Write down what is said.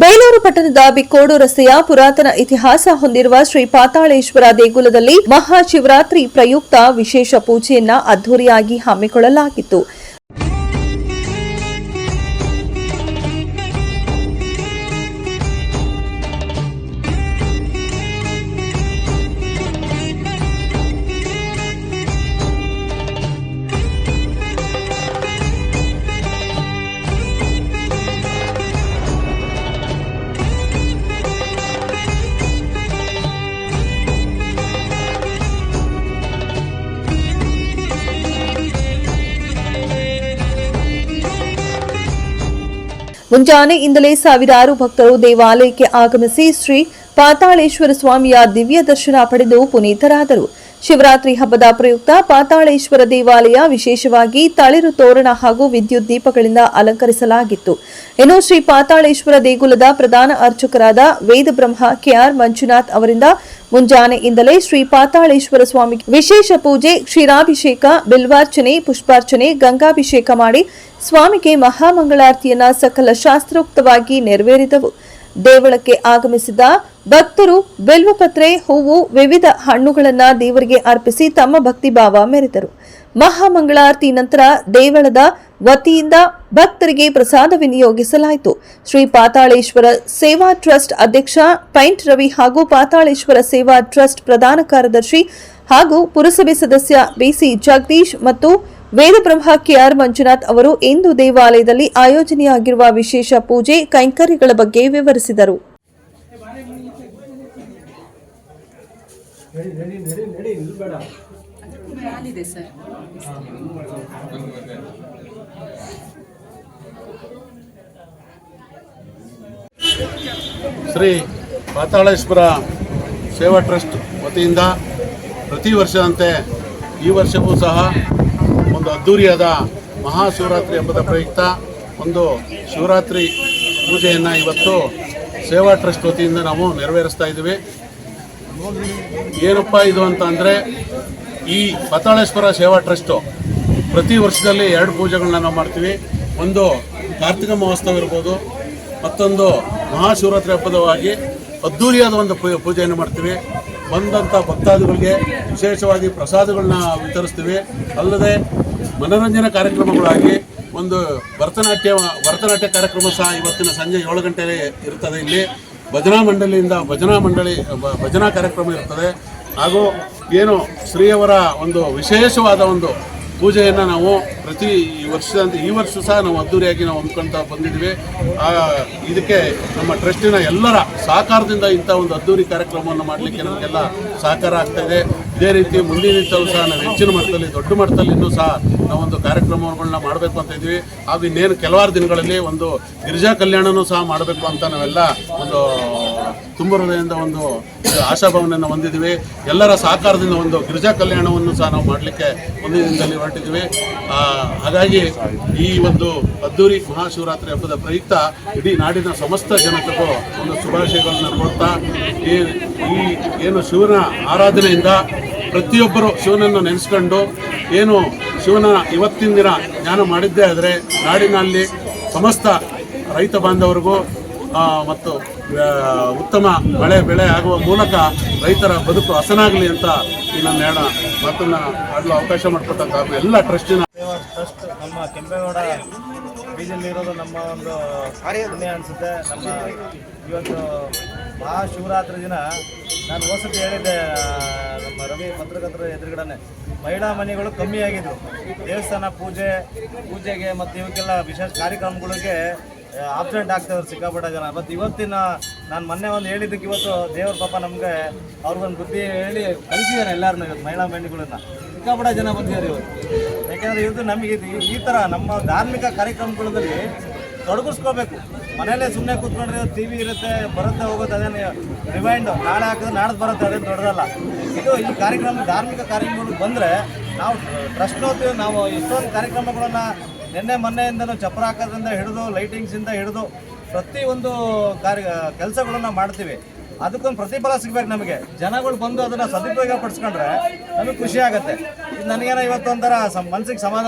ಬೇಲೂರು ಪಟ್ಟಣದ ಬಿಕ್ಕೋಡು ರಸ್ತೆಯ ಪುರಾತನ ಇತಿಹಾಸ ಹೊಂದಿರುವ ಶ್ರೀ ಪಾತಾಳೇಶ್ವರ ದೇಗುಲದಲ್ಲಿ ಮಹಾಶಿವರಾತ್ರಿ ಪ್ರಯುಕ್ತ ವಿಶೇಷ ಪೂಜೆಯನ್ನ ಅದ್ದೂರಿಯಾಗಿ ಹಮ್ಮಿಕೊಳ್ಳಲಾಗಿತ್ತು. ಮುಂಜಾನೆಯಿಂದಲೇ ಸಾವಿರಾರು ಭಕ್ತರು ದೇವಾಲಯಕ್ಕೆ ಆಗಮಿಸಿ ಶ್ರೀ ಪಾತಾಳೇಶ್ವರ ಸ್ವಾಮಿಯ ದಿವ್ಯ ದರ್ಶನ ಪಡೆದು ಪುನೀತರಾದರು. ಶಿವರಾತ್ರಿ ಹಬ್ಬದ ಪ್ರಯುಕ್ತ ಪಾತಾಳೇಶ್ವರ ದೇವಾಲಯ ವಿಶೇಷವಾಗಿ ತಳಿರು ತೋರಣ ಹಾಗೂ ವಿದ್ಯುತ್ ದೀಪಗಳಿಂದ ಅಲಂಕರಿಸಲಾಗಿತ್ತು. ಇನ್ನು ಶ್ರೀ ಪಾತಾಳೇಶ್ವರ ದೇಗುಲದ ಪ್ರಧಾನ ಅರ್ಚಕರಾದ ವೇದಬ್ರಹ್ಮ ಕೆಆರ್ ಮಂಜುನಾಥ್ ಅವರಿಂದ ಮುಂಜಾನೆಯಿಂದಲೇ ಶ್ರೀ ಪಾತಾಳೇಶ್ವರ ಸ್ವಾಮಿ ವಿಶೇಷ ಪೂಜೆ, ಕ್ಷೀರಾಭಿಷೇಕ, ಬಿಲ್ವಾರ್ಚನೆ, ಪುಷ್ಪಾರ್ಚನೆ, ಗಂಗಾಭಿಷೇಕ ಮಾಡಿ ಸ್ವಾಮಿಗೆ ಮಹಾಮಂಗಳಾರತಿಯನ್ನ ಸಕಲ ಶಾಸ್ತ್ರೋಕ್ತವಾಗಿ ನೆರವೇರಿದವು. ದೇವಳಕ್ಕೆ ಆಗಮಿಸಿದ ಭಕ್ತರು ಬೆಲ್ವಪತ್ರೆ, ಹೂವು, ವಿವಿಧ ಹಣ್ಣುಗಳನ್ನ ದೇವರಿಗೆ ಅರ್ಪಿಸಿ ತಮ್ಮ ಭಕ್ತಿಭಾವ ಮೆರೆದರು ಮಹಾಮಂಗಳಾರತಿ ನಂತರ ದೇವಳದ ವತಿಯಿಂದ ಭಕ್ತರಿಗೆ ಪ್ರಸಾದ ವಿನಿಯೋಗಿಸಲಾಯಿತು. ಶ್ರೀ ಪಾತಾಳೇಶ್ವರ ಸೇವಾ ಟ್ರಸ್ಟ್ ಅಧ್ಯಕ್ಷ, ಪೈಂಟ್ ರವಿ ಹಾಗೂ ಪಾತಾಳೇಶ್ವರ ಸೇವಾ ಟ್ರಸ್ಟ್ ಪ್ರಧಾನ ಕಾರ್ಯದರ್ಶಿ ಹಾಗೂ ಪುರಸಭೆ ಸದಸ್ಯ ಬಿಸಿ ಜಗದೀಶ್ ಮತ್ತು ವೇದಬ್ರಹ್ಮ ಕೆಆರ್ ಮಂಜುನಾಥ್ ಅವರು ಇಂದು ದೇವಾಲಯದಲ್ಲಿ ಆಯೋಜನೆಯಾಗಿರುವ ವಿಶೇಷ ಪೂಜೆ ಕೈಂಕರ್ಯಗಳ ಬಗ್ಗೆ ವಿವರಿಸಿದರು. ಶ್ರೀ ಪಾತಾಳೇಶ್ವರ ಸೇವಾ ಟ್ರಸ್ಟ್ ವತಿಯಿಂದ ಪ್ರತಿ ವರ್ಷದಂತೆ ಈ ವರ್ಷವೂ ಸಹ ಒಂದು ಅದ್ದೂರಿಯಾದ ಮಹಾಶಿವರಾತ್ರಿ ಹಬ್ಬದ ಪ್ರಯುಕ್ತ ಒಂದು ಶಿವರಾತ್ರಿ ಪೂಜೆಯನ್ನು ಇವತ್ತು ಸೇವಾ ಟ್ರಸ್ಟ್ ವತಿಯಿಂದ ನಾವು ನೆರವೇರಿಸ್ತಾ ಇದ್ದೀವಿ. ಏನಪ್ಪ ಇದು ಅಂತ ಅಂದರೆ ಈ ಪತಾಳೇಶ್ವರ ಸೇವಾ ಟ್ರಸ್ಟು ಪ್ರತಿ ವರ್ಷದಲ್ಲಿ ಎರಡು ಪೂಜೆಗಳನ್ನ ನಾವು ಮಾಡ್ತೀವಿ. ಒಂದು ಕಾರ್ತಿಕ ಮಹೋತ್ಸವ ಇರ್ಬೋದು, ಮತ್ತೊಂದು ಮಹಾಶಿವರಾತ್ರಿ ಹಬ್ಬದವಾಗಿ ಅದ್ದೂರಿಯಾದ ಒಂದು ಪೂಜೆಯನ್ನು ಮಾಡ್ತೀವಿ. ಬಂದಂಥ ಭಕ್ತಾದಿಗಳಿಗೆ ವಿಶೇಷವಾಗಿ ಪ್ರಸಾದಗಳನ್ನ ವಿತರಿಸ್ತೀವಿ. ಅಲ್ಲದೆ ಮನೋರಂಜನಾ ಕಾರ್ಯಕ್ರಮಗಳಾಗಿ ಒಂದು ಭರತನಾಟ್ಯ ಭರತನಾಟ್ಯ ಕಾರ್ಯಕ್ರಮ ಸಹ ಇವತ್ತಿನ ಸಂಜೆ ಏಳು ಗಂಟೆಗೆ ಇರ್ತದೆ ಇಲ್ಲಿ. ಭಜನಾ ಮಂಡಳಿಯಿಂದ ಭಜನಾ ಮಂಡಳಿ, ಭಜನಾ ಕಾರ್ಯಕ್ರಮ ಇರ್ತದೆ. ಹಾಗೂ ಏನು ಶ್ರೀಯವರ ಒಂದು ವಿಶೇಷವಾದ ಒಂದು ಪೂಜೆಯನ್ನು ನಾವು ಪ್ರತಿ ವರ್ಷದಂತೆ ಈ ವರ್ಷ ಸಹ ನಾವು ಅದ್ದೂರಿಯಾಗಿ ನಾವು ಹಮ್ಮಿಕೊಳ್ತಾ ಬಂದಿದ್ವಿ. ಆ, ಇದಕ್ಕೆ ನಮ್ಮ ಟ್ರಸ್ಟಿನ ಎಲ್ಲರ ಸಹಕಾರದಿಂದ ಇಂಥ ಒಂದು ಅದ್ದೂರಿ ಕಾರ್ಯಕ್ರಮವನ್ನು ಮಾಡಲಿಕ್ಕೆ ನಮಗೆಲ್ಲ ಸಹಕಾರ ಆಗ್ತಾ ಇದೆ ರೀತಿ ಮುಂದಿನ ಸಹ ನಾವು ಹೆಚ್ಚಿನ ಮಟ್ಟದಲ್ಲಿ, ದೊಡ್ಡ ಮಟ್ಟದಲ್ಲಿ ಇನ್ನೂ ಸಹ ನಾವೊಂದು ಕಾರ್ಯಕ್ರಮಗಳನ್ನ ಮಾಡಬೇಕು ಅಂತ ಇದ್ವಿ ಹಾಗೂ ಇನ್ನೇನು ಕೆಲವಾರು ದಿನಗಳಲ್ಲಿ ಒಂದು ಗಿರಿಜಾ ಕಲ್ಯಾಣನೂ ಸಹ ಮಾಡಬೇಕು ಅಂತ ನಾವೆಲ್ಲ ಒಂದು ತುಂಬ ಹೃದಯದಿಂದ ಒಂದು ಆಶಾಭಾವನೆಯನ್ನು ಹೊಂದಿದ್ದೀವಿ. ಎಲ್ಲರ ಸಹಕಾರದಿಂದ ಒಂದು ಗಿರಿಜಾ ಕಲ್ಯಾಣವನ್ನು ಸಹ ನಾವು ಮಾಡಲಿಕ್ಕೆ ಒಂದು ದಿನದಲ್ಲಿ ಹೊರಟಿದ್ದೀವಿ. ಹಾಗಾಗಿ ಈ ಒಂದು ಅದ್ದೂರಿ ಮಹಾಶಿವರಾತ್ರಿ ಹಬ್ಬದ ಪ್ರಯುಕ್ತ ಇಡೀ ನಾಡಿನ ಸಮಸ್ತ ಜನತೆಗೂ ಒಂದು ಶುಭಾಶಯಗಳನ್ನು ಕೊಡ್ತಾ ಈ ಈ ಏನು ಶಿವನ ಆರಾಧನೆಯಿಂದ ಪ್ರತಿಯೊಬ್ಬರು ಶಿವನನ್ನು ನೆನೆಸ್ಕೊಂಡು ಏನು ಶಿವನ ಇವತ್ತಿನ ದಿನ ಜ್ಞಾನ ಮಾಡಿದ್ದೇ ಆದರೆ ನಾಡಿನಲ್ಲಿ ಸಮಸ್ತ ರೈತ ಬಾಂಧವರಿಗೂ ಮತ್ತು ಉತ್ತಮ ಮಳೆ ಬೆಳೆ ಆಗುವ ಮೂಲಕ ರೈತರ ಬದುಕು ಹಸನಾಗಲಿ ಅಂತ ಈ ನನ್ನ ಹೇಳ ಮಾತನ್ನ ಆಡಲು ಅವಕಾಶ ಮಾಡಿಕೊಟ್ಟಂತ ಎಲ್ಲ ಟ್ರಸ್ಟಿನ ಟ್ರಸ್ಟ್ ನಮ್ಮ ಕೆಂಪೇಗೌಡ ಬೀದಿಯಲ್ಲಿರೋದು ನಮ್ಮ ಒಂದು ಅನಿಸುತ್ತೆ. ನಮ್ಮ ಇವತ್ತು ಮಹಾಶಿವರಾತ್ರಿ ದಿನ ನಾನು ಹೊಸತಿ ಹೇಳಿದ್ದೆ ನಮ್ಮ ರವಿ ಪತ್ರಕರ್ತರ ಎದುರುಗಡೆ ಮಹಿಳಾ ಮನೆಗಳು ಕಮ್ಮಿ ಆಗಿದ್ರು ದೇವಸ್ಥಾನ ಪೂಜೆ, ಪೂಜೆಗೆ ಮತ್ತು ಇವಕ್ಕೆಲ್ಲ ವಿಶೇಷ ಕಾರ್ಯಕ್ರಮಗಳಿಗೆ ಆಬ್ಸೆಂಟ್ ಆಗ್ತಾಯಿದ್ರು ಸಿಕ್ಕಾಪಟ್ಟ ಜನ. ಮತ್ತು ಇವತ್ತಿನ ನಾನು ಮೊನ್ನೆ ಒಂದು ಹೇಳಿದ್ದಕ್ಕೆ ಇವತ್ತು ದೇವ್ರ ಪಾಪ ನಮಗೆ ಅವ್ರಿಗೊಂದು ಬುದ್ಧಿ ಹೇಳಿ ಕಲಿಸಿದ್ದಾರೆ ಎಲ್ಲರನ್ನೂ ಇವತ್ತು ಮಹಿಳಾ ಮನೆಗಳನ್ನ. ಸಿಕ್ಕಾಪಟ್ಟ ಜನ ಬಂದಿದ್ದಾರೆ ಇವತ್ತು. ಯಾಕೆಂದರೆ ಇದು ನಮಗೆ ಈ ಥರ ನಮ್ಮ ಧಾರ್ಮಿಕ ಕಾರ್ಯಕ್ರಮಗಳಲ್ಲಿ ತೊಡಗಿಸ್ಕೋಬೇಕು ಮನೆಯಲ್ಲೇ ಸುಮ್ಮನೆ ಕೂತ್ಕೊಂಡ್ರೆ ಟಿ ವಿ ಇರುತ್ತೆ, ಬರುತ್ತೆ, ಹೋಗುತ್ತೆ, ಅದೇನು ರಿಮೈಂಡ್ ನಾಳೆ ಹಾಕಿದ್ರೆ ನಾಡ್ದು ಬರುತ್ತೆ, ಅದೇನು ದೊಡ್ಡದಲ್ಲ. ಇದು ಈ ಕಾರ್ಯಕ್ರಮ, ಧಾರ್ಮಿಕ ಕಾರ್ಯಕ್ರಮಗಳು ಬಂದರೆ ನಾವು ಹೋಗ್ತೀವಿ ನಾವು ಎಷ್ಟೊಂದು ಕಾರ್ಯಕ್ರಮಗಳನ್ನು ನಿನ್ನೆ ಮೊನ್ನೆಯಿಂದನೂ ಚಪ್ಪರ ಹಾಕೋದ್ರಿಂದ ಹಿಡಿದು ಲೈಟಿಂಗ್ಸಿಂದ ಹಿಡಿದು ಪ್ರತಿಯೊಂದು ಕಾರ್ಯ, ಕೆಲಸಗಳನ್ನು ಮಾಡ್ತೀವಿ. ಅದಕ್ಕೊಂದು ಪ್ರತಿಫಲ ಸಿಗ್ಬೇಕು ನಮಗೆ. ಜನಗಳು ಬಂದು ಅದನ್ನು ಸದುಪಯೋಗ ಪಡಿಸ್ಕೊಂಡ್ರೆ ನಮಗೆ ಖುಷಿ ಆಗುತ್ತೆ. ನನಗೇನೋ ಇವತ್ತೊಂಥರ ಮನಸ್ಸಿಗೆ ಸಮಾಧಾನ